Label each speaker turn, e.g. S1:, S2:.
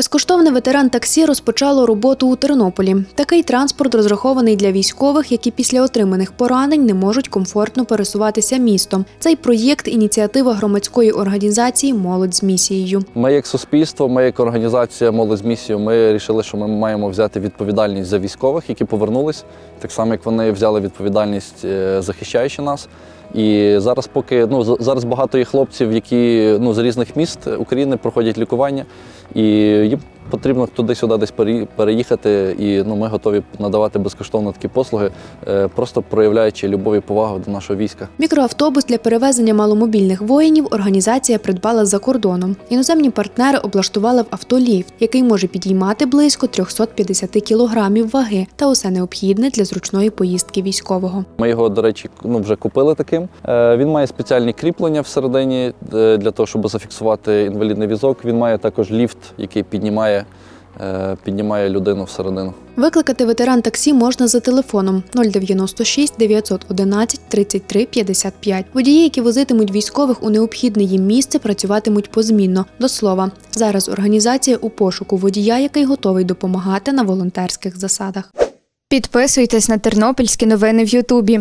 S1: Безкоштовне ветеран таксі розпочало роботу у Тернополі. Такий транспорт розрахований для військових, які після отриманих поранень не можуть комфортно пересуватися містом. Цей проєкт ініціатива громадської організації Молодь з місією.
S2: Ми як суспільство, ми як організація молодь з місією, ми вирішили, що ми маємо взяти відповідальність за військових, які повернулись, так само як вони взяли відповідальність, е, захищаючи нас. І зараз, поки ну зараз багато є хлопців, які ну з різних міст України проходять лікування, і їм потрібно туди-сюди десь переїхати. І ну ми готові надавати безкоштовно такі послуги, е, просто проявляючи любов і повагу до нашого війська.
S1: Мікроавтобус для перевезення маломобільних воїнів організація придбала за кордоном. Іноземні партнери облаштували в автоліфт, який може підіймати близько 350 кілограмів ваги та усе необхідне для зручної поїздки військового.
S2: Ми його, до речі, ну вже купили таким. Е, Він має спеціальні кріплення всередині е, для того, щоб зафіксувати інвалідний візок. Він має також ліфт, який піднімає, піднімає людину всередину.
S1: Викликати ветеран таксі можна за телефоном 096 911 33 55. Водії, які возитимуть військових у необхідне їм місце, працюватимуть позмінно. До слова, зараз організація у пошуку водія, який готовий допомагати на волонтерських засадах.
S3: Підписуйтесь на тернопільські новини в Ютубі.